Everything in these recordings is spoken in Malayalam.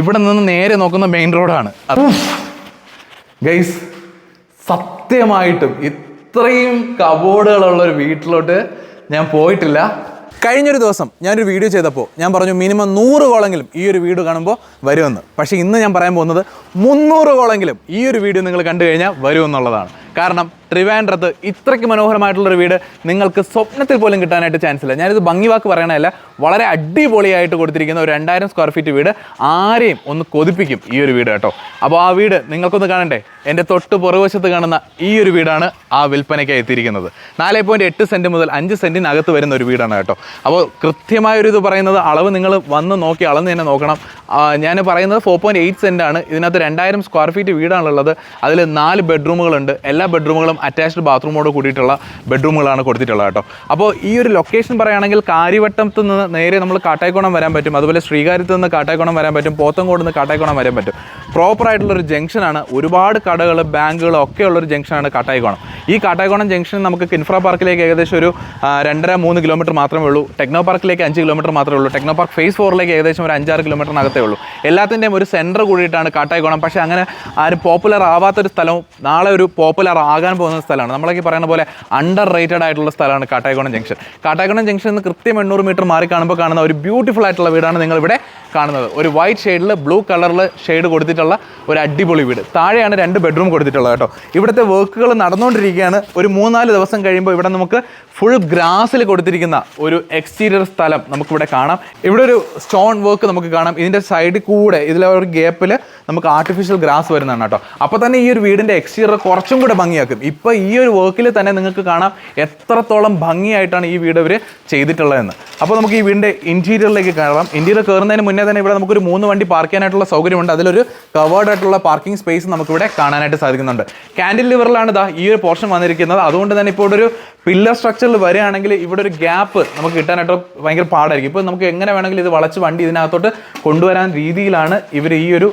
ഇവിടെ നിന്ന് നേരെ നോക്കുന്ന മെയിൻ റോഡാണ് ഗൈസ് സത്യമായിട്ടും ഇത്രയും കബോർഡുകളുള്ള ഒരു വീട്ടിലോട്ട് ഞാൻ പോയിട്ടില്ല. കഴിഞ്ഞൊരു ദിവസം ഞാനൊരു വീഡിയോ ചെയ്തപ്പോൾ ഞാൻ പറഞ്ഞു മിനിമം നൂറ് കോളെങ്കിലും ഈ ഒരു വീഡിയോ കാണുമ്പോൾ വരുമെന്ന്. പക്ഷേ ഇന്ന് ഞാൻ പറയാൻ പോകുന്നത് മുന്നൂറ് കോളെങ്കിലും ഈ ഒരു വീഡിയോ നിങ്ങൾ കണ്ടു കഴിഞ്ഞാൽ വരുമെന്നുള്ളതാണ്. കാരണം ട്രിവാൻഡ്രത്ത് ഇത്രയ്ക്ക് മനോഹരമായിട്ടുള്ളൊരു വീട് നിങ്ങൾക്ക് സ്വപ്നത്തിൽ പോലും കിട്ടാനായിട്ട് ചാൻസ് ഇല്ല ഞാനിത് ഭംഗി വാക്ക് പറയണതല്ല വളരെ അടിപൊളിയായിട്ട് കൊടുത്തിരിക്കുന്ന ഒരു രണ്ടായിരം സ്ക്വയർ ഫീറ്റ് വീട് ആരെയും ഒന്ന് കൊതിപ്പിക്കും ഈ ഒരു വീട് കേട്ടോ. അപ്പോൾ ആ വീട് നിങ്ങൾക്കൊന്ന് കാണണ്ടേ? എന്റെ തൊട്ട് പുറകുവശത്ത് കാണുന്ന ഈ ഒരു വീടാണ് ആ വിൽപ്പനയ്ക്കായി എത്തിയിരിക്കുന്നത്. നാല് പോയിന്റ് എട്ട് സെന്റ് മുതൽ അഞ്ച് സെന്റിനകത്ത് വരുന്ന ഒരു വീടാണ് കേട്ടോ. അപ്പോൾ കൃത്യമായൊരു ഇത് പറയുന്നത് അളവ് നിങ്ങൾ വന്ന് നോക്കി അളന്ന് തന്നെ നോക്കണം. ഞാൻ പറയുന്നത് ഫോർ പോയിന്റ് എയ്റ്റ് സെന്റാണ് ഇതിനകത്ത് രണ്ടായിരം സ്ക്വയർ ഫീറ്റ് വീടാണുള്ളത്. അതിൽ നാല് ബെഡ്റൂമുകളുണ്ട് എല്ലാ ബെഡ്റൂമുകളും അറ്റാച്ച്ഡ് ബാത്റൂമോട് കൂടിയിട്ടുള്ള ബെഡ്റൂമുകളാണ് കൊടുത്തിട്ടുള്ളത് കേട്ടോ. അപ്പോൾ ഈ ഒരു ലൊക്കേഷൻ പറയുകയാണെങ്കിൽ കാര്യവട്ടത്ത് നിന്ന് നേരെ നമ്മൾ കാട്ടായിക്കോണം വരാൻ പറ്റും. അതുപോലെ ശ്രീകാര്യത്ത് നിന്ന് കാട്ടായിക്കോണം വരാൻ പറ്റും. പോത്തങ്കോട് നിന്ന് കാട്ടായിക്കോണം വരാൻ പറ്റും. പ്രോപ്പർ ആയിട്ടുള്ള ഒരു ജംഗ്ഷനാണ് ഒരുപാട് കടകൾ ബാങ്കുകൾ ഒക്കെ ഉള്ളൊരു ജംഗ്ഷനാണ് കാട്ടായിക്കോണം. ഈ കാട്ടായിക്കോണം ജംഗ്ഷൻ നമുക്ക് കിൻഫ്ര പാർക്കിലേക്ക് ഏകദേശം ഒരു രണ്ടര മൂന്ന് കിലോമീറ്റർ മാത്രമേ ഉള്ളൂ. ടെക്നോ പാർക്കിലേക്ക് അഞ്ച് കിലോമീറ്റർ മാത്രമേ ഉള്ളൂ. ടെക്നോ പാർക്ക് ഫേസ് ഫോറിലേക്ക് ഏകദേശം ഒരു അഞ്ചാറ് കിലോമീറ്ററിനകത്തേ ഉള്ളൂ. എല്ലാത്തിന്റെയും ഒരു സെന്റർ കൂടിയിട്ടാണ് കാട്ടായിക്കോണം. പക്ഷേ അങ്ങനെ ആരും പോപ്പുലർ ആവാത്തൊരു സ്ഥലവും നാളെ ഒരു പോപ്പുലർ ആകാൻ പോകുന്ന സ്ഥലമാണ്. നമ്മളൊക്കെ പറയുന്ന പോലെ അണ്ടർ റേറ്റഡ് ആയിട്ടുള്ള സ്ഥലമാണ് കാട്ടായിക്കോണം ജംഗ്ഷൻ. കാട്ടായിക്കോണം ജംഗ്ഷൻ നിന്ന് കൃത്യം എണ്ണൂറ് മീറ്റർ മാറി കാണുമ്പോൾ കാണുന്ന ഒരു ബ്യൂട്ടിഫുൾ ആയിട്ടുള്ള വീടാണ് നിങ്ങൾ ഇവിടെ കാണുന്നത്. ഒരു വൈറ്റ് ഷെയ്ഡിൽ ബ്ലൂ കളറിൽ ഷെയ്ഡ് കൊടുത്തിട്ടുള്ള ഒരു അടിപൊളി വീട്. താഴെയാണ് രണ്ട് ബെഡ്റൂം കൊടുത്തിട്ടുള്ളത് കേട്ടോ. ഇവിടുത്തെ വർക്കുകൾ നടന്നുകൊണ്ടിരിക്കുകയാണ്. ഒരു മൂന്നാൽ ദിവസം കഴിയുമ്പോൾ ഇവിടെ നമുക്ക് ഫുൾ ഗ്രാസിൽ കൊടുത്തിരിക്കുന്ന ഒരു എക്സ്റ്റീരിയർ സ്ഥലം നമുക്കിവിടെ കാണാം. ഇവിടെ ഒരു സ്റ്റോൺ വർക്ക് നമുക്ക് കാണാം. ഇതിന്റെ സൈഡിൽ കൂടെ ഇതിലെ ഒരു ഗ്യാപ്പിൽ നമുക്ക് ആർട്ടിഫിഷ്യൽ ഗ്രാസ് വരുന്നതാണ് കേട്ടോ. അപ്പോൾ തന്നെ ഈ ഒരു വീടിന്റെ എക്സ്റ്റീരിയർ കുറച്ചും കൂടെ ഭംഗിയാക്കും. ഇപ്പോൾ ഈ ഒരു വർക്കിൽ തന്നെ നിങ്ങൾക്ക് കാണാം എത്രത്തോളം ഭംഗിയായിട്ടാണ് ഈ വീട് ഇവർ ചെയ്തിട്ടുള്ളതെന്ന്. അപ്പോൾ നമുക്ക് ഈ വീടിന്റെ ഇന്റീരിയറിലേക്ക് കയറാം. ഇന്റീരിയർ കയറുന്നതിന് മുന്നേ തന്നെ ഇവിടെ നമുക്കൊരു മൂന്ന് വണ്ടി പാർക്ക് ചെയ്യാനായിട്ടുള്ള സൗകര്യമുണ്ട്. അതിലൊരു കവേർഡ് ആയിട്ടുള്ള പാർക്കിംഗ് സ്പേസ് നമുക്കിവിടെ കാണാനായിട്ട് സാധിക്കുന്നുണ്ട്. ക്യാൻഡിൽ ലിവറിലാണ് ഇതാ ഈ ഒരു പോർഷൻ വന്നിരിക്കുന്നത്. അതുകൊണ്ട് തന്നെ ഇപ്പോൾ ഒരു പില്ലർ സ്ട്രക്ചറിൽ വരികയാണെങ്കിൽ ഇവിടെ ഒരു ഗ്യാപ്പ് നമുക്ക് കിട്ടാനായിട്ട് ഭയങ്കര പാടായിരിക്കും. ഇപ്പോൾ നമുക്ക് എങ്ങനെ വേണമെങ്കിലും ഇത് വളച്ച് വണ്ടി ഇതിനകത്തോട്ട് കൊണ്ടുവരാൻ രീതിയിലാണ് ഇവർ ഈ ഒരു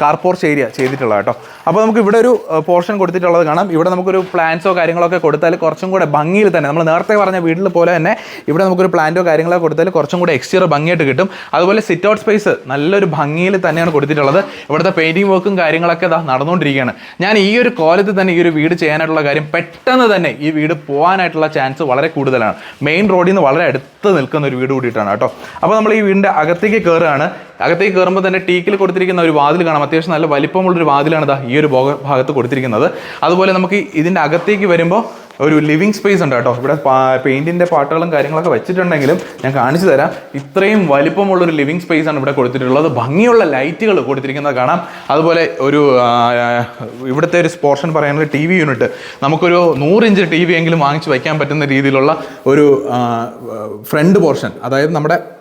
കാർ പോർച്ച് ഏരിയ ചെയ്തിട്ടുള്ളത് കേട്ടോ. അപ്പോൾ നമുക്ക് ഇവിടെ ഒരു പോർഷൻ കൊടുത്തിട്ടുള്ളത് കാണാം. ഇവിടെ നമുക്കൊരു പ്ലാൻസോ കാര്യങ്ങളൊക്കെ കൊടുത്താൽ കുറച്ചും കൂടെ ഭംഗിയിൽ തന്നെ നമ്മൾ നേരത്തെ പറഞ്ഞ വീട്ടിൽ പോലെ തന്നെ ഇവിടെ നമുക്കൊരു പ്ലാന്റോ കാര്യങ്ങളോ കൊടുത്താൽ കുറച്ചും കൂടെ എക്സ്റ്റീരിയർ ഭംഗിയായിട്ട് കിട്ടും. അതുപോലെ സിറ്റ് ഔട്ട് സ്പേസ് നല്ലൊരു ഭംഗിയിൽ തന്നെയാണ് കൊടുത്തിട്ടുള്ളത്. ഇവിടുത്തെ പെയിന്റിംഗ് വർക്കും കാര്യങ്ങളൊക്കെ ഇതാ നടന്നുകൊണ്ടിരിക്കുകയാണ് ഞാൻ ഈ ഒരു കോലത്തിൽ തന്നെ ഈ ഒരു വീട് ചെയ്യാനായിട്ടുള്ള കാര്യം പെട്ടെന്ന് തന്നെ ഈ വീട് പോകാനായിട്ടുള്ള ചാൻസ് വളരെ കൂടുതലാണ്. മെയിൻ റോഡിൽ നിന്ന് വളരെ അടുത്ത് നിൽക്കുന്ന ഒരു വീട് കൂടിയിട്ടാണ് കേട്ടോ. അപ്പോൾ നമ്മൾ ഈ വീടിന്റെ അകത്തേക്ക് കയറുകയാണ് അകത്തേക്ക് കയറുമ്പോൾ തന്നെ ടീക്കിൽ കൊടുത്തിരിക്കുന്ന ഒരു വാതിൽ കാണാം. അത്യാവശ്യം നല്ല വലിപ്പമുള്ളൊരു വാതിലാണ് ഇതാ ഈ ഒരു ഭാഗ- ഭാഗത്ത് കൊടുത്തിരിക്കുന്നത്. അതുപോലെ നമുക്ക് ഇതിന്റെ അകത്തേക്ക് വരുമ്പോൾ ഒരു ലിവിങ് സ്പേസ് ഉണ്ട് കേട്ടോ. ഇവിടെ പെയിന്റിന്റെ പാട്ടുകളും കാര്യങ്ങളൊക്കെ വെച്ചിട്ടുണ്ടെങ്കിലും ഞാൻ കാണിച്ചു തരാം. ഇത്രയും വലിപ്പമുള്ള ഒരു ലിവിങ് സ്പേസ് ആണ് ഇവിടെ കൊടുത്തിട്ടുള്ളത്. ഭംഗിയുള്ള ലൈറ്റുകൾ കൊടുത്തിരിക്കുന്നത് കാണാം. അതുപോലെ ഒരു ഇവിടുത്തെ ഒരു പോർഷൻ പറയുന്നത് ടി വി യൂണിറ്റ് നമുക്കൊരു നൂറ് ഇഞ്ച് ടി വി എങ്കിലും വാങ്ങിച്ച് വയ്ക്കാൻ പറ്റുന്ന രീതിയിലുള്ള ഒരു ഫ്രണ്ട് പോർഷൻ അതായത് നമ്മുടെ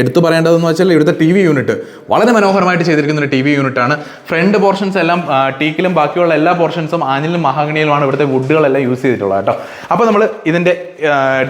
എടുത്തു പറയേണ്ടതെന്ന് വെച്ചാൽ ഇവിടുത്തെ ടി വി യൂണിറ്റ് വളരെ മനോഹരമായിട്ട് ചെയ്തിരിക്കുന്ന ഒരു ടി വി യൂണിറ്റ് ആണ്. ഫ്രണ്ട് പോർഷൻസ് എല്ലാം ടീക്കിലും ബാക്കിയുള്ള എല്ലാ പോർഷൻസും ആനിലും മഹാഗണിയിലുമാണ് ഇവിടുത്തെ വുഡുകളെല്ലാം യൂസ് ചെയ്തിട്ടുള്ളത് കേട്ടോ. അപ്പോൾ നമ്മൾ ഇതിന്റെ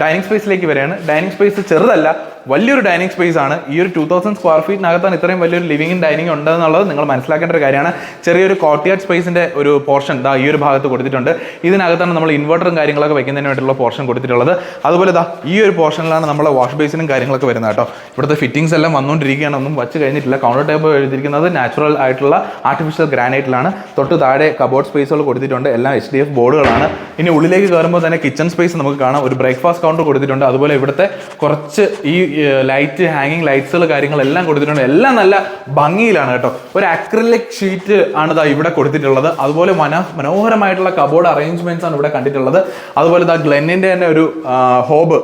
ഡൈനിങ് സ്പേസിലേക്ക് വരികയാണ്. ഡൈനിങ് സ്പേസ് ചെറുതല്ല വലിയൊരു ഡൈനിങ് സ്പേസ് ആണ്. ഈ ഒരു ടൂ തൗസൻഡ് സ്ക്വയർ ഫീറ്റിനകത്താണ് ഇത്രയും വലിയൊരു ലിവിംഗ് ഡൈനിങ് ഉണ്ടെന്നുള്ളത് നിങ്ങൾ മനസ്സിലാക്കേണ്ട ഒരു കാര്യമാണ്. ചെറിയൊരു കോർട്ടിയാർഡ് സ്പേസിന്റെ ഒരു പോർഷൻ ദാ ഈ ഒരു ഭാഗത്ത് കൊടുത്തിട്ടുണ്ട്. ഇതിനകത്താണ് നമ്മൾ ഇൻവെർട്ടറും കാര്യങ്ങളൊക്കെ വെക്കുന്നതിന് വേണ്ടിയുള്ള പോർഷൻ കൊടുത്തിട്ടുള്ളത്. അതുപോലെ ദാ ഈ ഒരു പോർഷനിലാണ് നമ്മളെ വാഷ് ബേസിനും കാര്യങ്ങളൊക്കെ വരുന്നത് കേട്ടോ. ഇവിടുത്തെ ഫിറ്റിംഗ്സ് എല്ലാം വന്നുകൊണ്ടിരിക്കുകയാണ് ഒന്നും വച്ച് കഴിഞ്ഞിട്ടില്ല. കൗണ്ടർ ടൈപ്പ് എഴുതിയിരിക്കുന്നത് നാച്ചുറൽ ആയിട്ടുള്ള ആർട്ടിഫിഷ്യൽ ഗ്രാനൈറ്റിലാണ് തൊട്ട് താഴെ കബോർഡ് സ്പേസുകൾ കൊടുത്തിട്ടുണ്ട്. എല്ലാം എച്ച് ഡി എഫ് ബോർഡുകളാണ് ഇനി ഉള്ളിലേക്ക് കയറുമ്പോൾ തന്നെ കിച്ചൺ സ്പേസ് നമുക്ക് കാണാം. ഒരു ബ്രേക്ക്ഫാസ്റ്റ് കൗണ്ടർ കൊടുത്തിട്ടുണ്ട്. അതുപോലെ ഇവിടുത്തെ കുറച്ച് ഈ ലൈറ്റ് ഹാങ്ങിങ് ലൈറ്റ്സുകൾ കാര്യങ്ങളെല്ലാം കൊടുത്തിട്ടുണ്ട്. എല്ലാം നല്ല ഭംഗിയിലാണ് കേട്ടോ. ഒരു അക്രിലിക് ഷീറ്റ് ആണ് ഇതാ ഇവിടെ കൊടുത്തിട്ടുള്ളത്. അതുപോലെ മന മനോഹരമായിട്ടുള്ള കബോർഡ് അറേഞ്ച്മെന്റ്സ് ആണ് ഇവിടെ കണ്ടിട്ടുള്ളത്. അതുപോലെ ഇതാ ഗ്ലെന്നിന്റെ തന്നെ ഒരു ഹോബ്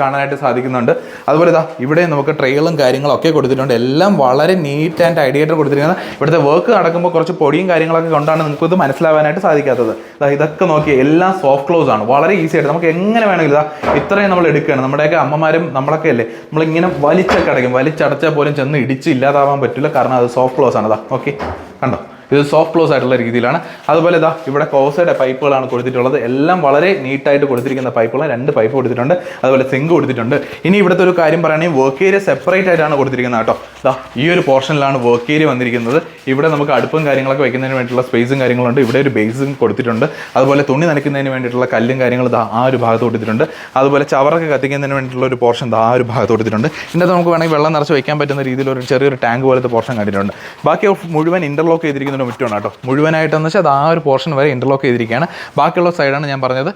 കാണാനായിട്ട് സാധിക്കുന്നുണ്ട്. അതുപോലെ ഇതാ ഇവിടെ നമുക്ക് ട്രെയിലും കാര്യങ്ങളും ഒക്കെ കൊടുത്തിട്ടുണ്ട്. എല്ലാം വളരെ നീറ്റ് ആൻഡ് ഐഡിയായിട്ട് കൊടുത്തിരിക്കുന്നത്. ഇവിടുത്തെ വർക്ക് നടക്കുമ്പോൾ കുറച്ച് പൊടിയും കാര്യങ്ങളൊക്കെ കൊണ്ടാണ് നിങ്ങൾക്ക് മനസ്സിലാവാനായിട്ട് സാധിക്കാത്തത്. ഇതൊക്കെ നോക്കി എല്ലാം സോഫ്റ്റ് ക്ലോസ് ആണ്. വളരെ ഈസി ആയിട്ട് നമുക്ക് എങ്ങനെ വേണമെങ്കിലും ഇതാ ഇത്രയും നമ്മൾ എടുക്കുകയാണ്. നമ്മുടെയൊക്കെ അമ്മമാരും നമ്മളൊക്കെ അല്ലേ? നമ്മളിങ്ങനെ വലിച്ചൊക്കെ അടയ്ക്കും. വലിച്ചടച്ചാൽ പോലും ചെന്ന് ഇടിച്ച് ഇല്ലാതാവാൻ പറ്റില്ല. കാരണം അത് സോഫ്റ്റ് ക്ലോസ് ആണ്. അതാ ഓക്കെ കണ്ടോ? ഇത് സോഫ്റ്റ് ക്ലോസ് ആയിട്ടുള്ള രീതിയിലാണ്. അതുപോലെ ഇതാ ഇവിടെ കോസയുടെ പൈപ്പുകളാണ് കൊടുത്തിട്ടുള്ളത്. എല്ലാം വളരെ നീറ്റായിട്ട് കൊടുത്തിരിക്കുന്ന പൈപ്പുകൾ രണ്ട് പൈപ്പ് കൊടുത്തിട്ടുണ്ട്. അതുപോലെ സിങ്ക് കൊടുത്തിട്ടുണ്ട്. ഇനി ഇവിടുത്തെ ഒരു കാര്യം പറയുകയാണെങ്കിൽ വർക്ക് ഏരിയ സെപ്പറേറ്റ് ആയിട്ടാണ് കൊടുത്തിരിക്കുന്നത് കേട്ടോ. ഇതാ ഈ ഒരു പോർഷനിലാണ് വർക്ക് ഏരിയ വന്നിരിക്കുന്നത്. ഇവിടെ നമുക്ക് അടുപ്പും കാര്യങ്ങളൊക്കെ വെക്കുന്നതിന് വേണ്ടിയിട്ടുള്ള സ്പേസും കാര്യങ്ങളുണ്ട് ഇവിടെ ഒരു ബേസും കൊടുത്തിട്ടുണ്ട്. അതുപോലെ തുണി നനയ്ക്കുന്നതിന് വേണ്ടിയിട്ടുള്ള കല്ലും കാര്യങ്ങളും ഇതാ ആ ഒരു ഭാഗത്ത് കൊടുത്തിട്ടുണ്ട്. അതുപോലെ ചവറൊക്കെ കത്തിക്കുന്നതിന് വേണ്ടിയിട്ടുള്ള ഒരു പോർഷൻ ഇതാ ആ ഒരു ഭാഗത്ത് കൊടുത്തിട്ടുണ്ട്. ഇതിനകത്ത് നമുക്ക് വേണമെങ്കിൽ വെള്ളം നിറച്ച് വയ്ക്കാൻ പറ്റുന്ന രീതിയിൽ ഒരു ചെറിയൊരു ടാങ്ക് പോലത്തെ പോർഷൻ കണ്ടിട്ടുണ്ട്. ബാക്കി മുഴുവൻ ഇന്റർലോക്ക് ചെയ്തിരിക്കുന്ന ഒരു മുറ്റമാണ് കേട്ടോ. മുഴുവനായിട്ടെന്ന് വെച്ചാൽ അത് ആ ഒരു പോർഷൻ വരെ ഇന്റർലോക്ക് ചെയ്തിരിക്കുകയാണ്. ബാക്കിയുള്ള സൈഡാണ് ഞാൻ പറഞ്ഞത്.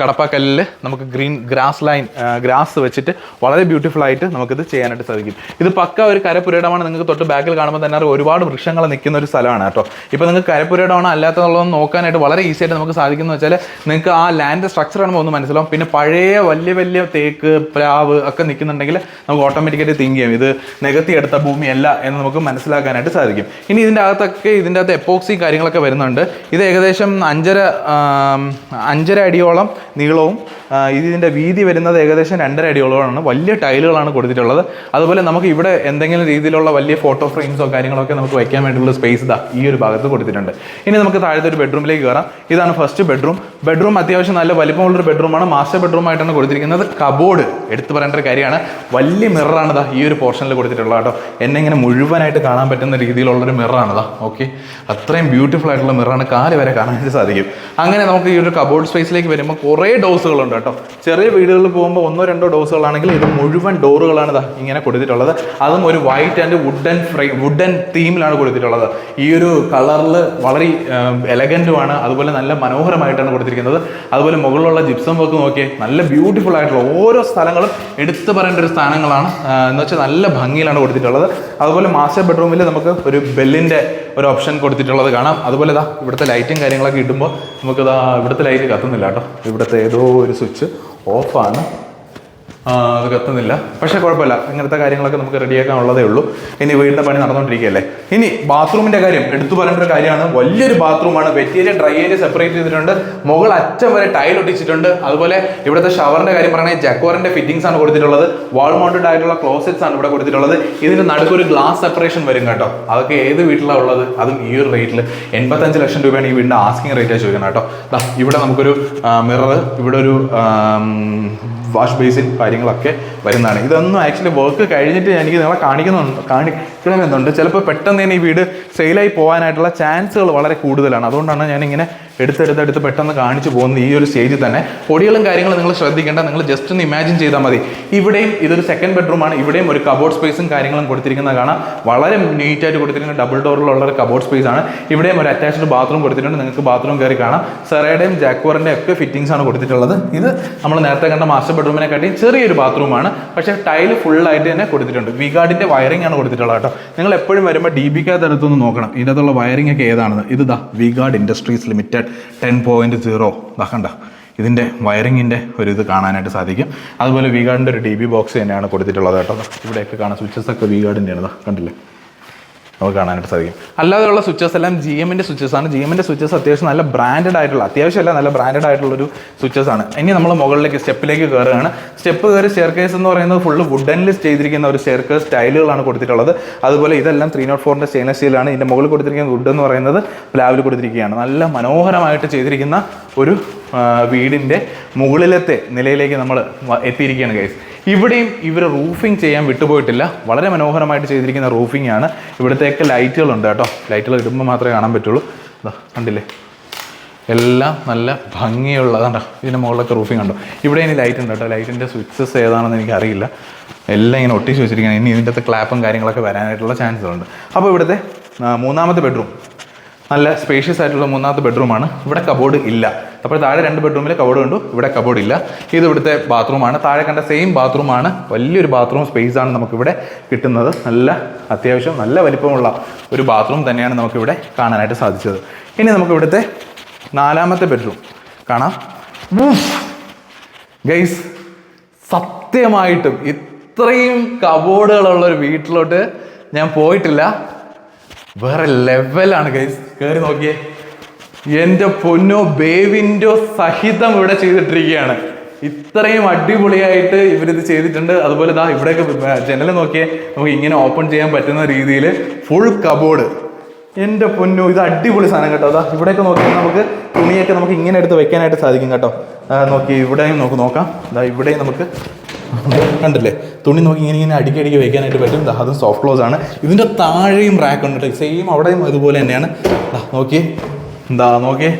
കടപ്പാക്കല്ലിൽ നമുക്ക് ഗ്രീൻ ഗ്രാസ് ലൈൻ ഗ്രാസ് വെച്ചിട്ട് വളരെ ബ്യൂട്ടിഫുൾ ആയിട്ട് നമുക്കിത് ചെയ്യാനായിട്ട് സാധിക്കും. ഇത് പക്ക ഒരു കരപുരയിടമാണ്. നിങ്ങൾക്ക് തൊട്ട് ബാക്കിൽ കാണുമ്പോൾ തന്നെ ഒരുപാട് വൃക്ഷങ്ങൾ നിൽക്കുന്ന ഒരു സ്ഥലമാണ് കേട്ടോ. ഇപ്പോൾ നിങ്ങൾക്ക് കരപുരയിടമാണോ അല്ലാത്തതുള്ളതെന്ന് നോക്കാനായിട്ട് വളരെ ഈസി ആയിട്ട് നമുക്ക് സാധിക്കുന്നത് വെച്ചാൽ നിങ്ങൾക്ക് ആ ലാൻഡ് സ്ട്രക്ചർ ആണെന്ന് ഒന്ന് മനസ്സിലാവും. പിന്നെ പഴയ വലിയ വലിയ തേക്ക് പ്രാവ് ഒക്കെ നിൽക്കുന്നുണ്ടെങ്കിൽ നമുക്ക് ഓട്ടോമാറ്റിക്കായിട്ട് തിങ്ക് ചെയ്യാം. ഇത് നികത്തിയെടുത്ത ഭൂമിയല്ല എന്ന് നമുക്ക് മനസ്സിലാക്കാനായിട്ട് സാധിക്കും. ഇനി ഇതിന്റെ അകത്തൊക്കെ ഇതിന്റെ അകത്ത് എപ്പോക്സി കാര്യങ്ങളൊക്കെ വരുന്നുണ്ട്. ഇത് ഏകദേശം അഞ്ചര അഞ്ചര അടിയോളം നീളവും ഇതിന്റെ വീതി വരുന്നത് ഏകദേശം രണ്ടര അടിയോളമാണ്. വലിയ ടൈലുകളാണ് കൊടുത്തിട്ടുള്ളത്. അതുപോലെ നമുക്ക് ഇവിടെ എന്തെങ്കിലും രീതിയിലുള്ള വലിയ ഫോട്ടോ ഫ്രെയിംസോ കാര്യങ്ങളൊക്കെ നമുക്ക് വയ്ക്കാൻ വേണ്ടിയുള്ള സ്പേസ് ഇതാ ഈ ഒരു ഭാഗത്ത് കൊടുത്തിട്ടുണ്ട്. ഇനി നമുക്ക് താഴത്തെ ഒരു ബെഡ്റൂമിലേക്ക് കയറാം. ഇതാണ് ഫസ്റ്റ് ബെഡ്റൂം ബെഡ്റൂം അത്യാവശ്യം നല്ല വലിപ്പമുള്ളൊരു ബെഡ്റൂമാണ് മാസ്റ്റർ ബെഡ്റൂം ആയിട്ടാണ് കൊടുത്തിരിക്കുന്നത്. കബോർഡ് എടുത്തു പറയേണ്ട ഒരു കാര്യമാണ്. വലിയ മിററാണ് ഇതാ ഈ ഒരു പോർഷനിൽ കൊടുത്തിട്ടുള്ളത് കേട്ടോ. എന്നെ ഇങ്ങനെ മുഴുവനായിട്ട് കാണാൻ പറ്റുന്ന രീതിയിലുള്ളൊരു മിററാണ് ഇതാ. ഓക്കെ അത്രയും ബ്യൂട്ടിഫുൾ ആയിട്ടുള്ള മിററാണ് കാൽ വരെ കാണാൻ സാധിക്കും. അങ്ങനെ നമുക്ക് ഈ ഒരു കബോർഡ് സ്പേസിലേക്ക് വരുമ്പോൾ കുറേ ഡോസുകളുണ്ട് കേട്ടോ. ചെറിയ വീടുകളിൽ പോകുമ്പോൾ ഒന്നോ രണ്ടോ ഡോസുകളാണെങ്കിൽ ഇത് മുഴുവൻ ഡോറുകളാണ് ഇതാ ഇങ്ങനെ കൊടുത്തിട്ടുള്ളത്. അതും ഒരു white and wooden frame wooden തീമിലാണ് കൊടുത്തിട്ടുള്ളത്. ഈ ഒരു കളറിൽ വളരെ എലഗന്റുമാണ് അതുപോലെ നല്ല മനോഹരമായിട്ടാണ് കൊടുത്തിരിക്കുന്നത്. അതുപോലെ മുകളിലുള്ള ജിപ്സം വർക്ക് നോക്കിയേ നല്ല ബ്യൂട്ടിഫുൾ ആയിട്ടുള്ള ഓരോ സ്ഥലങ്ങളും എടുത്തു പറയേണ്ട ഒരു സ്ഥാനങ്ങളാണ്. എന്ന് വെച്ചാൽ നല്ല ഭംഗിയിലാണ് കൊടുത്തിട്ടുള്ളത്. അതുപോലെ മാസ്റ്റർ ബെഡ്റൂമിൽ നമുക്ക് ഒരു ബെല്ലിന്റെ ഒരു ഓപ്ഷൻ കൊടുത്തിട്ടുള്ളത് കാണാം. അതുപോലെ ഇതാ ഇവിടുത്തെ ലൈറ്റും കാര്യങ്ങളൊക്കെ ഇടുമ്പോൾ നമുക്ക് നമുക്കിതാ ഇവിടുത്തെ ലൈറ്റ് കത്തുന്നില്ല കേട്ടോ. ഇവിടുത്തെ ഏതോ ഒരു സ്വിച്ച് ഓഫാണ് ആ, അത് കത്തുന്നില്ല. പക്ഷേ കുഴപ്പമില്ല. ഇങ്ങനത്തെ കാര്യങ്ങളൊക്കെ നമുക്ക് റെഡിയാക്കാനുള്ളതേ ഉള്ളൂ. ഇനി വീടിന്റെ പണി നടന്നുകൊണ്ടിരിക്കുകയല്ലേ? ഇനി ബാത്റൂമിന്റെ കാര്യം എടുത്തു പറയേണ്ട ഒരു കാര്യമാണ്. വലിയൊരു ബാത്റൂമാണ്. വെറ്റീരിയൽ ഡ്രൈ ഏരിയ സെപ്പറേറ്റ് ചെയ്തിട്ടുണ്ട്. മുകൾ അറ്റം വരെ ടൈൽ ഒട്ടിച്ചിട്ടുണ്ട്. അതുപോലെ ഇവിടുത്തെ ഷവറിന്റെ കാര്യം പറഞ്ഞാൽ ജക്വാറിന്റെ ഫിറ്റിംഗ്സ് ആണ് കൊടുത്തിട്ടുള്ളത്. വാൾ മൗണ്ടഡ് ആയിട്ടുള്ള ക്ലോസറ്റ്സ് ആണ് ഇവിടെ കൊടുത്തിട്ടുള്ളത്. ഇതിന് നടുക്കൊരു ഗ്ലാസ് സെപ്പറേഷൻ വരും കേട്ടോ. അതൊക്കെ ഏത് വീട്ടിലാണ് ഉള്ളത്? അതും ഈ ഒരു റേറ്റിൽ എൺപത്തഞ്ച് ലക്ഷം രൂപയാണ് ഈ വീടിന്റെ ആസ്കിങ് റേറ്റ് ചോദിക്കുന്നത് കേട്ടോ. ഇവിടെ നമുക്കൊരു മിറർ ഇവിടെ ഒരു വാഷ് ബേസിൻ കാര്യങ്ങളൊക്കെ വരുന്നതാണ്. ഇതൊന്നും ആക്ച്വലി വർക്ക് കഴിഞ്ഞിട്ട് എനിക്ക് നിങ്ങളെ കാണിക്കുന്നുണ്ട്. കാണിക്കണമെന്നുണ്ട് ചിലപ്പോൾ പെട്ടെന്ന് തന്നെ ഈ വീട് സെയിലായി പോകാനായിട്ടുള്ള ചാൻസുകൾ വളരെ കൂടുതലാണ്. അതുകൊണ്ടാണ് ഞാനിങ്ങനെ എടുത്തെടുത്തെടുത്ത് പെട്ടെന്ന് കാണിച്ചു പോകുന്നത് ഈ ഒരു സ്റ്റേജിൽ തന്നെ. പൊടികളും കാര്യങ്ങളും നിങ്ങൾ ശ്രദ്ധിക്കേണ്ട നിങ്ങൾ ജസ്റ്റ് ഒന്ന് ഇമാജിൻ ചെയ്താൽ മതി. ഇവിടെയും ഇതൊരു സെക്കൻഡ് ബെഡ്റൂമാണ് ഇവിടെയും ഒരു കബോർഡ് സ്പേസും കാര്യങ്ങളും കൊടുത്തിരിക്കുന്നത് കാണാം. വളരെ നീറ്റായിട്ട് കൊടുത്തിരിക്കുന്ന ഡബിൾ ഡോറിലുള്ള ഒരു കബോർഡ് സ്പേസ് ആണ്. ഇവിടെയും ഒരു അറ്റാച്ച്ഡ് ബാത്റൂം കൊടുത്തിട്ടുണ്ട്. നിങ്ങൾക്ക് ബാത്റൂം കയറി കാണാം. സെറയുടെയും ജാക്വറിന്റെ ഒക്കെ ഫിറ്റിംഗ്സ് ആണ് കൊടുത്തിട്ടുള്ളത്. ഇത് നമ്മൾ നേരത്തെ കണ്ട മാസ്റ്റർ ബെഡ്റൂമിനെ കാട്ടി ചെറിയൊരു ബാത്റൂമാണ് പക്ഷേ ടൈൽ ഫുള്ളായിട്ട് തന്നെ കൊടുത്തിട്ടുണ്ട്. വിഗാർഡിന്റെ വയറിംഗ് ആണ് കൊടുത്തിട്ടുള്ളത് കേട്ടോ. നിങ്ങൾ എപ്പോഴും വരുമ്പോൾ ഡി ബിക്കകത്ത് അടുത്തൊന്ന് നോക്കണം. ഇതിനകത്തുള്ള വയറിംഗ് ഒക്കെ ഏതാണെന്ന്. ഇത് ദാ Vguard industries limited ten point zero ഇതാക്കണ്ട കണ്ട? ഇതിന്റെ വയറിങ്ങിന്റെ ഒരു ഇത് കാണാനായിട്ട് സാധിക്കും. അതുപോലെ വിഗാർഡിന്റെ ഒരു ഡി ബി ബോക്സ് തന്നെയാണ് കൊടുത്തിട്ടുള്ളത് കേട്ടോ. ഇവിടെയൊക്കെ കാണാം സ്വിച്ചസ് ഒക്കെ വിഗാർഡിന്റെയാണ് ആണ് കണ്ടില്ലേ? നമുക്ക് കാണാനായിട്ട് സാധിക്കും. അല്ലാതെയുള്ള സ്വിച്ചസ് എല്ലാം ജി എമ്മിന്റെ സ്വിച്ചസ് ആണ്. ജി എമ്മിന്റെ സ്വിച്ചസ് അത്യാവശ്യം നല്ല ബ്രാൻഡഡ് ആയിട്ടുള്ള അത്യാവശ്യമല്ല നല്ല ബ്രാൻഡഡ് ആയിട്ടുള്ളൊരു സ്വിച്ചസ് ആണ്. ഇനി നമ്മൾ മുകളിലേക്ക് സ്റ്റെപ്പിലേക്ക് കയറുകയാണ് സ്റ്റെപ്പ് കയറി സ്റ്റെയർ കേസ് എന്ന് പറയുന്നത് ഫുള്ള് വുഡനിൽ ചെയ്തിരിക്കുന്ന ഒരു സ്റ്റെയർ കേസ് സ്റ്റൈലുകളാണ് കൊടുത്തിട്ടുള്ളത്. അതുപോലെ ഇതെല്ലാം ത്രീ നോട്ട് ഫോറിന്റെ സ്റ്റെയിൻലെസ് സ്റ്റീലാണ് ഇതിന്റെ മുകളിൽ കൊടുത്തിരിക്കുന്ന വുഡ് എന്ന് പറയുന്നത് പ്ലാവിൽ കൊടുത്തിരിക്കുകയാണ്. നല്ല മനോഹരമായിട്ട് ചെയ്തിരിക്കുന്ന ഒരു വീടിന്റെ മുകളിലത്തെ നിലയിലേക്ക് നമ്മൾ എത്തിയിരിക്കുകയാണ് ഗൈസ് ഇവിടെയും ഇവർ റൂഫിംഗ് ചെയ്യാൻ വിട്ടുപോയിട്ടില്ല. വളരെ മനോഹരമായിട്ട് ചെയ്തിരിക്കുന്ന റൂഫിംഗ് ആണ്. ഇവിടുത്തെയൊക്കെ ലൈറ്റുകളുണ്ട് കേട്ടോ. ലൈറ്റുകൾ ഇടുമ്പോൾ മാത്രമേ കാണാൻ പറ്റുള്ളൂ. കണ്ടില്ലേ? എല്ലാം നല്ല ഭംഗിയുള്ളതാണ്. ഇതിന്റെ മുകളിലൊക്കെ റൂഫിംഗ് ഉണ്ടോ ഇവിടെ ഇനി ലൈറ്റ് ഉണ്ട് കേട്ടോ. ലൈറ്റിന്റെ സ്വിച്ചസ് ഏതാണെന്ന് എനിക്കറിയില്ല. എല്ലാം ഇങ്ങനെ ഒട്ടിച്ച് വെച്ചിരിക്കുകയാണ്. ഇനി ഇതിന്റെ അകത്ത് ക്ലാപ്പും കാര്യങ്ങളൊക്കെ വരാനായിട്ടുള്ള ചാൻസുകളുണ്ട് അപ്പോൾ ഇവിടുത്തെ മൂന്നാമത്തെ ബെഡ്റൂം നല്ല സ്പേഷ്യസ് ആയിട്ടുള്ള മൂന്നാമത്തെ ബെഡ്റൂമാണ് ഇവിടെ കബോർഡ് ഇല്ല. അപ്പോൾ താഴെ രണ്ട് ബെഡ്റൂമിൽ കബോർഡ് കണ്ടു. ഇവിടെ കബോർഡ് ഇല്ല. ഇത് ഇവിടുത്തെ ബാത്റൂമാണ് താഴെ കണ്ട സെയിം ബാത്റൂമാണ് വലിയൊരു ബാത്റൂം സ്പേസ് ആണ് നമുക്കിവിടെ കിട്ടുന്നത്. നല്ല അത്യാവശ്യം നല്ല വലിപ്പമുള്ള ഒരു ബാത്റൂം തന്നെയാണ് നമുക്കിവിടെ കാണാനായിട്ട് സാധിച്ചത്. ഇനി നമുക്ക് ഇവിടുത്തെ നാലാമത്തെ ബെഡ്റൂം കാണാം. ഗൈസ് സത്യമായിട്ടും ഇത്രയും കബോർഡുകളുള്ള ഒരു വീട്ടിലോട്ട് ഞാൻ പോയിട്ടില്ല. വേറെ ലെവലാണ് ഗൈസ് കയറി നോക്കിയേ. എന്റെ പൊന്നോ ബേവിൻഡോ സഹിതം ഇവിടെ ചെയ്തിട്ടിരിക്കുകയാണ്. ഇത്രയും അടിപൊളിയായിട്ട് ഇവരിത് ചെയ്തിട്ടുണ്ട്. അതുപോലെ ഇതാ ഇവിടെയൊക്കെ ജനൽ നോക്കിയേ. നമുക്ക് ഇങ്ങനെ ഓപ്പൺ ചെയ്യാൻ പറ്റുന്ന രീതിയിൽ ഫുൾ കബോർഡ് എന്റെ പൊന്നു ഇത് അടിപൊളി സാധനം കേട്ടോ. അതാ ഇവിടെയൊക്കെ നോക്കിയാൽ നമുക്ക് തുണിയൊക്കെ നമുക്ക് ഇങ്ങനെ എടുത്ത് വെക്കാനായിട്ട് സാധിക്കും കേട്ടോ. നോക്കി ഇവിടെയും നമുക്ക് നോക്കാം. ഇതാ ഇവിടെയും നമുക്ക് കണ്ടില്ലേ? തുണി നോക്കി ഇങ്ങനെ ഇങ്ങനെ അടുക്കി അടുക്കി വയ്ക്കാനായിട്ട് പറ്റും. അതും സോഫ്റ്റ് ക്ലോസ് ആണ്. ഇതിന്റെ താഴെയും റാക്ക് ഉണ്ട് കേട്ടോ. സെയിം അവിടെയും ഇതുപോലെ തന്നെയാണ്. നോക്കിയേ. എന്താ നോക്കിയേ.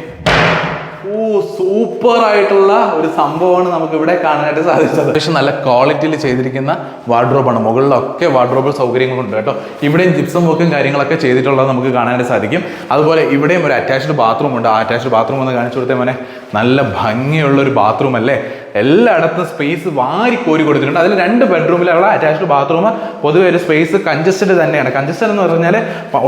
ഓ സൂപ്പർ ആയിട്ടുള്ള ഒരു സംഭവമാണ് നമുക്ക് ഇവിടെ കാണാനായിട്ട് സാധിച്ചത്. പക്ഷെ നല്ല ക്വാളിറ്റിയിൽ ചെയ്തിരിക്കുന്ന വാർഡ്രോബാണ് മുകളിലൊക്കെ വാർഡ്രോബ് സൗകര്യങ്ങളുണ്ട് കേട്ടോ. ഇവിടെയും ജിപ്സം വർക്കും കാര്യങ്ങളൊക്കെ ചെയ്തിട്ടുള്ളത് നമുക്ക് കാണാനായിട്ട് സാധിക്കും. അതുപോലെ ഇവിടെയും ഒരു അറ്റാച്ച്ഡ് ബാത്റൂം ഉണ്ട്. ആ അറ്റാച്ച്ഡ് ബാത്റൂം ഒന്ന് കാണിച്ചു കൊടുത്തേ മോനെ. നല്ല ഭംഗിയുള്ള ഒരു ബാത്റൂം അല്ലേ? എല്ലായിടത്തും സ്പേസ് വാരി കോരി കൊടുത്തിട്ടുണ്ട്. അതിൽ രണ്ട് ബെഡ്റൂമിലുള്ള അറ്റാച്ച്ഡ് ബാത്റൂം പൊതുവെ ഒരു സ്പേസ് കഞ്ചസ്റ്റഡ് തന്നെയാണ്. കഞ്ചസ്റ്റഡ് എന്ന് പറഞ്ഞാൽ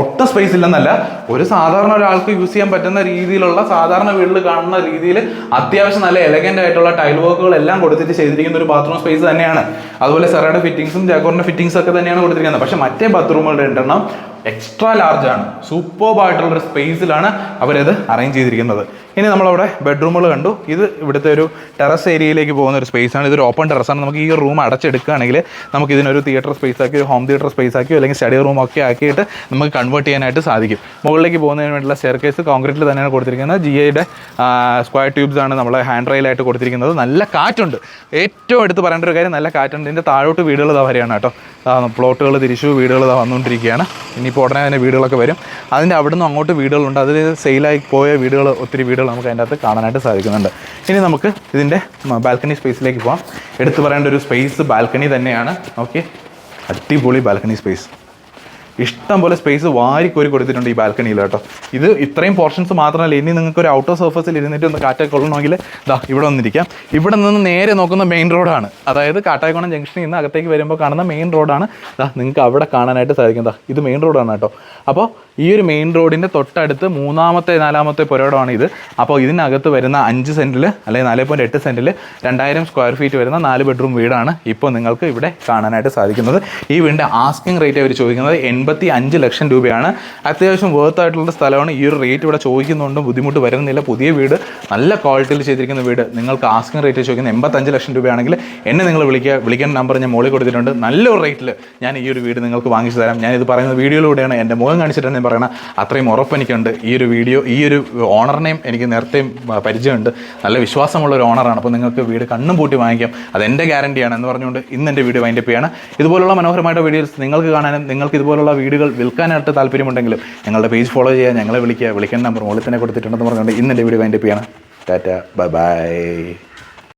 ഒട്ടും സ്പേസ് ഇല്ലെന്നല്ല. ഒരു സാധാരണ ഒരാൾക്ക് യൂസ് ചെയ്യാൻ പറ്റുന്ന രീതിയിലുള്ള സാധാരണ വീട്ടിൽ കാണുന്ന രീതിയിൽ അത്യാവശ്യം നല്ല എലഗന്റ് ആയിട്ടുള്ള ടൈൽ വർക്കുകൾ എല്ലാം കൊടുത്തിട്ട് ചെയ്തിരിക്കുന്ന ഒരു ബാത്റൂം സ്പേസ് തന്നെയാണ്. അതുപോലെ സെറയുടെ ഫിറ്റിംഗ്സും ജാക്കോറിന്റെ ഫിറ്റിംഗ്സ് ഒക്കെ തന്നെയാണ് കൊടുത്തിരിക്കുന്നത്. പക്ഷേ മറ്റേ ബാത്റൂമുകളുടെ രണ്ടെണ്ണം എക്സ്ട്രാ ലാർജ് ആണ്. സൂപ്പർബായിട്ടുള്ള ഒരു സ്പേസിലാണ് അവരത് അറേഞ്ച് ചെയ്തിരിക്കുന്നത്. ഇനി നമ്മളവിടെ ബെഡ്റൂമുകൾ കണ്ടു. ഇത് ഇവിടുത്തെ ഒരു ടെറസ് ഏരിയയിലേക്ക് പോകുന്ന ഒരു സ്പേസാണ് ഇതൊരു ഓപ്പൺ ടെറസാണ് നമുക്ക് ഈ റൂം അടച്ചെടുക്കുകയാണെങ്കിൽ നമുക്ക് ഇതിനൊരു തിയേറ്റർ സ്പേസ് ആക്കി ഒരു ഹോം തിയേറ്റർ സ്പേസ് ആക്കിയോ അല്ലെങ്കിൽ സ്റ്റഡി റൂം ഒക്കെ ആക്കിയിട്ട് നമുക്ക് കൺവേർട്ട് ചെയ്യാനായിട്ട് സാധിക്കും. മുകളിലേക്ക് പോകുന്നതിന് വേണ്ടിയുള്ള സ്റ്റെയർ കേസ് കോൺക്രീറ്റിൽ തന്നെയാണ് കൊടുത്തിരിക്കുന്നത്. ജി ഐയുടെ സ്ക്വയർ ട്യൂബ്സ് ആണ് നമ്മൾ ഹാൻഡ് റെയിലായിട്ട് കൊടുത്തിരിക്കുന്നത്. നല്ല കാറ്റുണ്ട്. ഏറ്റവും എടുത്ത് പറയേണ്ട ഒരു കാര്യം നല്ല കാറ്റുണ്ട്. ഇതിന്റെ താഴോട്ട് വീടുകൾ ഇതാ വരികയാണ് കേട്ടോ. പ്ലോട്ടുകൾ തിരിച്ചു വീടുകൾ വന്നുകൊണ്ടിരിക്കുകയാണ്. ഇനിയിപ്പോൾ ഉടനെ തന്നെ വീടുകളൊക്കെ വരും. അതിന്റെ അവിടെ നിന്ന് അങ്ങോട്ട് വീടുകളുണ്ട്. അതിൽ സെയിലായി പോയ വീടുകൾ ഒത്തിരി വീടുകൾ നമുക്ക് അതിന്റെ അകത്ത് കാണാനായിട്ട് സാധിക്കുന്നുണ്ട്. ഇനി നമുക്ക് ഇതിന്റെ ബാൽക്കണി സ്പേസിലേക്ക് പോകാം എടുത്തു പറയേണ്ട ഒരു സ്പേസ് ബാൽക്കണി തന്നെയാണ്. ഓക്കെ അടിപൊളി ബാൽക്കണി സ്പേസ്. ഇഷ്ടം പോലെ സ്പേസ് വാരി വാരിക്കോരി കൊടുത്തിട്ടുണ്ട് ഈ ബാൽക്കണിയിൽ കേട്ടോ. ഇത് ഇത്രയും പോർഷൻസ് മാത്രമല്ല ഇനി നിങ്ങൾക്ക് ഒരു ഔട്ടർ സർഫസിൽ ഇരുന്നിട്ട് ഒന്ന് കാറ്റൊക്കെ കൊള്ളണമെങ്കിൽ ദാ ഇവിടെ വന്നിരിക്കാം. ഇവിടെ നിന്ന് നേരെ നോക്കുന്ന മെയിൻ റോഡാണ് അതായത് കാട്ടായക്കോണം ജംഗ്ഷനിൽ നിന്ന് അകത്തേക്ക് വരുമ്പോൾ കാണുന്ന മെയിൻ റോഡാണ് ദാ നിങ്ങൾക്ക് അവിടെ കാണാനായിട്ട് സാധിക്കും. ദാ ഇത് മെയിൻ റോഡാണ് കേട്ടോ. അപ്പോൾ ഈ ഒരു മെയിൻ റോഡിന്റെ തൊട്ടടുത്ത് മൂന്നാമത്തെ നാലാമത്തെ പുരയിടമാണ് ഇത്. അപ്പോൾ ഇതിനകത്ത് വരുന്ന അഞ്ച് സെന്റിൽ അല്ലെങ്കിൽ നാല് പോയിന്റ് എട്ട് സെന്റിൽ രണ്ടായിരം സ്ക്വയർ ഫീറ്റ് വരുന്ന നാല് ബെഡ്റൂം വീടാണ് ഇപ്പോൾ നിങ്ങൾക്ക് ഇവിടെ കാണാനായിട്ട് സാധിക്കുന്നത്. ഈ വീടിന്റെ ആസ്കിംഗ് റേറ്റ് അവർ ചോദിക്കുന്നത് എൺപത്തി അഞ്ച് ലക്ഷം രൂപയാണ്. അത്യാവശ്യം വേർത്ത് ആയിട്ടുള്ള സ്ഥലമാണ്. ഈ ഒരു റേറ്റ് ഇവിടെ ചോദിക്കുന്നുണ്ടും ബുദ്ധിമുട്ട് വരുന്നില്ല. പുതിയ വീട് നല്ല ക്വാളിറ്റിയിൽ ചെയ്തിരിക്കുന്ന വീട്. നിങ്ങൾക്ക് ആസ്കിംഗ് റേറ്റ് ചോദിക്കുന്നത് എൺപത്തഞ്ച് ലക്ഷം രൂപയാണെങ്കിൽ എന്നെ നിങ്ങൾ വിളിക്കുക വിളിക്കേണ്ട നമ്പർ ഞാൻ മോളിൽ കൊടുത്തിട്ടുണ്ട്. നല്ലൊരു റേറ്റിൽ ഞാൻ ഈ ഒരു വീട് നിങ്ങൾക്ക് വാങ്ങിച്ചു തരാം. ഞാൻ ഇത് പറയുന്ന വീഡിയോയിലൂടെയാണ്. എന്റെ മുഖം കാണിച്ചിട്ടാണ് ഞാൻ പറയണ അത്രയും ഉറപ്പെനിക്കുണ്ട്. ഈ ഒരു വീഡിയോ ഈ ഒരു ഓണറിനെയും എനിക്ക് നേരത്തെയും പരിചയമുണ്ട്. നല്ല വിശ്വാസമുള്ള ഒരു ഓണറാണ്. അപ്പോൾ നിങ്ങൾക്ക് വീട് കണ്ണും പൂട്ടി വാങ്ങിക്കാം. അത് എന്റെ ഗ്യാരണ്ടിയാണ് എന്ന് പറഞ്ഞുകൊണ്ട് ഇന്ന് എന്റെ വീഡിയോ വൈൻഡപ്പ് ചെയ്യാണ്. ഇതുപോലുള്ള മനോഹരമായിട്ട് വീഡിയോസ് നിങ്ങൾക്ക് കാണാനും നിങ്ങൾക്ക് ഇതുപോലുള്ള വീടുകൾ വിൽക്കാനായിട്ട് താല്പര്യമുണ്ടെങ്കിലും ഞങ്ങളുടെ പേജ് ഫോളോ ചെയ്യാൻ ഞങ്ങളെ വിളിക്കുക വിളിക്കേണ്ട നമ്പർ മുകളിൽ തന്നെ കൊടുത്തിട്ടുണ്ടെന്ന് പറഞ്ഞുകൊണ്ട് ഇന്ന് എന്റെ വീഡിയോ വൈൻഡപ്പ് ചെയ്യണം. Tata bye bye.